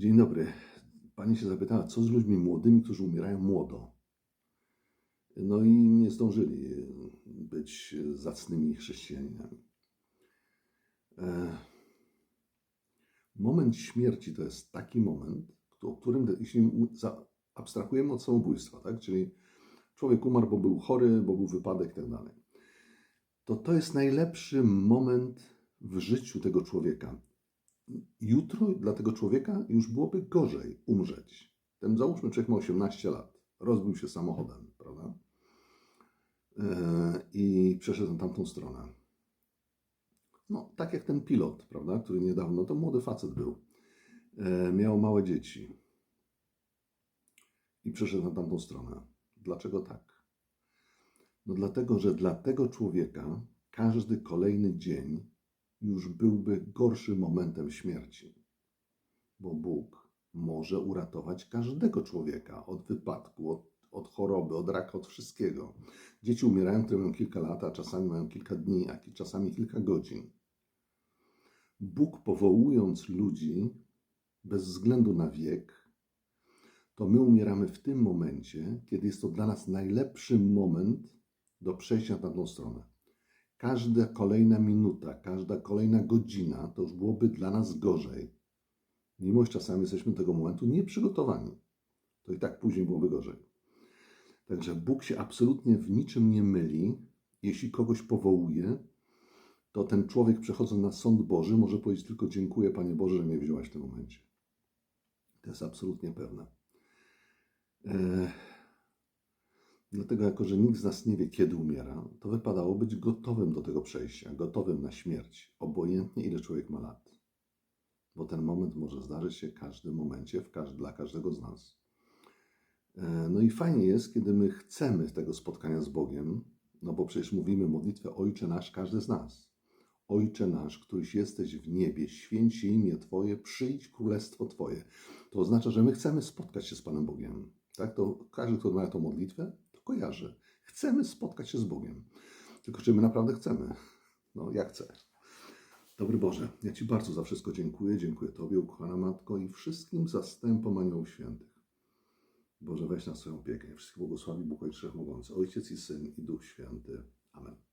Dzień dobry. Pani się zapytała, co z ludźmi młodymi, którzy umierają młodo? No i nie zdążyli być zacnymi chrześcijanami. E, Moment śmierci to jest taki moment, o którym, jeśli abstrahujemy od samobójstwa, tak? czyli człowiek umarł, bo był chory, bo był wypadek tak dalej, to to jest najlepszy moment w życiu tego człowieka. Jutro dla tego człowieka już byłoby gorzej umrzeć. Ten załóżmy, człowiek ma 18 lat, rozbił się samochodem, prawda? E, I przeszedł na tamtą stronę. No, tak jak ten pilot, prawda, który niedawno, to młody facet był, e, miał małe dzieci i przeszedł na tamtą stronę. Dlaczego tak? No dlatego, że dla tego człowieka każdy kolejny dzień już byłby gorszym momentem śmierci. Bo Bóg może uratować każdego człowieka od wypadku, od, od choroby, od raka, od wszystkiego. Dzieci umierają, które mają kilka lat, a czasami mają kilka dni, a czasami kilka godzin. Bóg powołując ludzi bez względu na wiek, to my umieramy w tym momencie, kiedy jest to dla nas najlepszy moment do przejścia na tamtą stronę. Każda kolejna minuta, każda kolejna godzina to już byłoby dla nas gorzej. Mimo, że czasami jesteśmy tego momentu nieprzygotowani, to i tak później byłoby gorzej. Także Bóg się absolutnie w niczym nie myli. Jeśli kogoś powołuje, to ten człowiek przechodząc na sąd Boży może powiedzieć tylko dziękuję Panie Boże, że mnie wziąłeś w tym momencie. To jest absolutnie pewne. E, Dlatego, jako że nikt z nas nie wie, kiedy umiera, to wypadało być gotowym do tego przejścia, gotowym na śmierć, obojętnie ile człowiek ma lat. Bo ten moment może zdarzyć się w każdym momencie, w każ- dla każdego z nas. E, No i fajnie jest, kiedy my chcemy tego spotkania z Bogiem, no bo przecież mówimy modlitwę Ojcze nasz, każdy z nas. Ojcze nasz, któryś jesteś w niebie, święć się imię Twoje, przyjdź królestwo Twoje. To oznacza, że my chcemy spotkać się z Panem Bogiem. Tak? To każdy, kto ma tą modlitwę, kojarzy. Chcemy spotkać się z Bogiem. Tylko czy my naprawdę chcemy? No, ja chcę. Dobry Boże, ja Ci bardzo za wszystko dziękuję. Dziękuję Tobie, ukochana Matko, i wszystkim zastępom aniołów świętych. Boże, weź na swoją opiekę. Wszystkich błogosławi Bóg Ojcze Wszechmogący, Ojciec i Syn i Duch Święty. Amen.